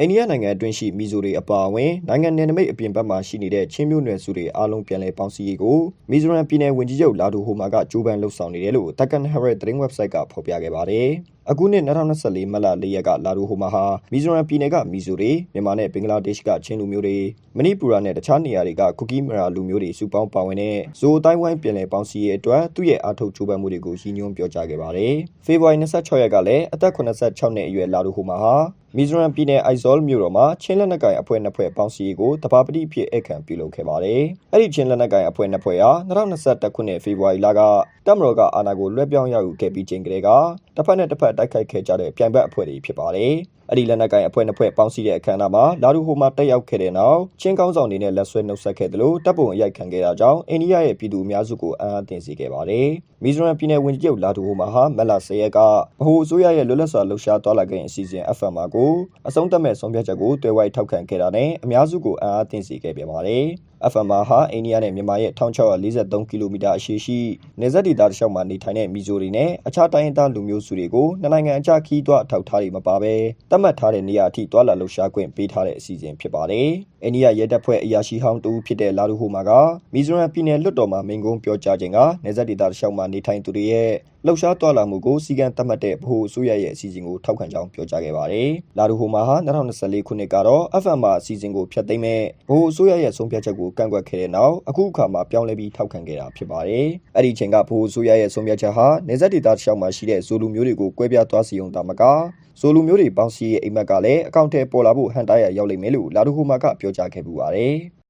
အိန္ဒိယနိုင်ငံအတွင်းရှိမီဇိုတွေအပါအဝင်နိုင်ငံနယ်နိမိတ်အပြင်ဘက်မှာရှိနေတဲ့ချင်းမျိုးနွယ်စုတွေအားလုံးပြန်လည်ပေါင်းစည်းရေးကိုမီဇိုရမ်ပြည်နယ်ဝန်ကြီးချုပ်လာဒိုဟိုမာကကြိုးပမ်းလှုပ်ဆောင်နေတယ်လို့ Deccan Herald သတင်း website ကဖော်ပြခဲ့ပါတယ်။အခုနှစ်2024မတ်လ၄ရက်ကလာဒိုဟိုမာဟာမီဇိုရမ်ပြည်နယ်ကမီဇိုတွေမြန်မာနဲ့ဘင်္ဂလားဒေ့ရှ်ကချင်းလူမျိုးတွေမဏိပူရနဲ့တခြားနေရာတွေကကူကီမရာလူမျိုးတွေစုပေါင်းပါဝင်တဲ့ဇိုတိုင်းဝိုင်းပြည်လည်ပေါင်းစည်းရေးအတွက်သူ့ရဲ့အားထုတ်ကြိုးပမ်းမှုတွေကိုရည်ညွှန်းပြောကြားခဲ့ပါတယ်။ဖေဖော်ဝါရီ26ရက်ကလည်းအသက်86နှစ်အရွယ်လာဒိုဟိုမာဟာ မီဇိုရမ်ပြည်နယ်အိုက်ဇောလ်မြို့တော်မှာချင်းလက်နက်ကိုင်အဖွဲ့နှစ်ဖွဲ့ပေါင်းစည်းရေးကိုတဘာပတိအဖြစ်အခမ်းပြုလုပ်ခဲ့ပါတယ်။အဲ့ဒီချင်းလက်နက်ကိုင်အဖွဲ့နှစ်ဖွဲ့ဟာ2021ခုနှစ်ဖေဖော်ဝါရီလကတပ်မတော်ကအာဏာကိုလွှဲပြောင်းရယူခဲ့ပြီးချိန်ကလေးကတစ်ဖက်နဲ့တစ်ဖက်တိုက်ခိုက်ခဲ့ကြတဲ့ပြိုင်ဘက်အဖွဲ့တွေဖြစ်ပါတယ်။ အဲ့ဒီလက်နက်ကိုင်အဖွဲ့နှစ်ဖွဲ့ပေါင်းစည်းတဲ့အခမ်းအနားမှာလာဒူဟိုမှာတက်ရောက်ခဲ့တဲ့နောက်ချင်းကောင်းဆောင်တွေနဲ့လက်ဆွဲနှုတ်ဆက်ခဲ့တယ်လို့တပ်ပုံအရိုက်ခံခဲ့တာကြောင့်အိန္ဒိယရဲ့ပြည်သူအများစုကိုအံ့အားသင့်စေခဲ့ပါတယ်။မီဇိုရမ်ပြည်နယ်ဝန်ကြီးချုပ်လာဒူဟိုမှာဟာမက်လာ10ရက်ကဗဟိုအစိုးရရဲ့လွတ်လပ်စွာလှုပ်ရှားသွားလာခြင်းအစီအစဉ် FM ကိုအဆုံးသတ်မဲ့ဆုံးဖြတ်ချက်ကိုတွဲဝိုက်ထောက်ခံခဲ့တာနဲ့အများစုကိုအံ့အားသင့်စေခဲ့ပြန်ပါတယ်။ FMR ဟာအိန္ဒိယနဲ့မြန်မာရဲ့1643ကီလိုမီတာအရှည်ရှိနေဆက်ဒေသတစ်လျှောက်မှာနေထိုင်တဲ့မီဇိုတွေနဲ့အခြားတိုင်းရင်းသားလူမျိုးစုတွေကိုနှစ်နိုင်ငံအကြားခီးသွွားအထောက်ထားတွေမပါဘဲသတ်မှတ်ထားတဲ့နေရာအထိတွာလာလှုပ်ရှားခွင့်ပေးထားတဲ့အစီအစဉ်ဖြစ်ပါတယ်။အိန္ဒိယရဲတပ်ဖွဲ့အရာရှိဟောင်းတူဖြစ်တဲ့လာဒူဟိုမာကမီဇိုရမ်ပြည်နယ်လွတ်တော်မှာမိန့်ခွန်းပြောကြားခြင်းကနေဆက်ဒေသတစ်လျှောက်မှာနေထိုင်သူတွေရဲ့ လှုပ်ရှားသွားလာမှုကိုစီကံသတ်မှတ်တဲ့ဗဟိုအစိုးရရဲ့အစီအစဉ်ကိုထောက်ခံကြောင်းပြောကြားခဲ့ပါတယ်။လာဒူဟိုမာဟာ2024ခုနှစ်ကတော့ FM အစီအစဉ်ကိုဖျက်သိမ်းမဲ့ဗဟိုအစိုးရရဲ့ဆုံးဖြတ်ချက်ကိုကန့်ကွက်ခဲ့တဲ့နောက်အခုအခါမှာပြောင်းလဲပြီးထောက်ခံခဲ့တာဖြစ်ပါတယ်။အဲ့ဒီချိန်ကဗဟိုအစိုးရရဲ့ဆုံးဖြတ်ချက်ဟာနေဆက်ဒေသတစ်လျှောက်မှာရှိတဲ့ဇိုလူမျိုးတွေကိုကွဲပြားသွားစီုံတာမကဇိုလူမျိုးတွေပေါင်းစည်းရေးအိမ်မက်ကလည်းအကောင့်ထဲပေါ်လာဖို့ဟန်တားရရောက်လိမ့်မယ်လို့လာဒူဟိုမာကပြောကြားခဲ့ပူပါတယ်။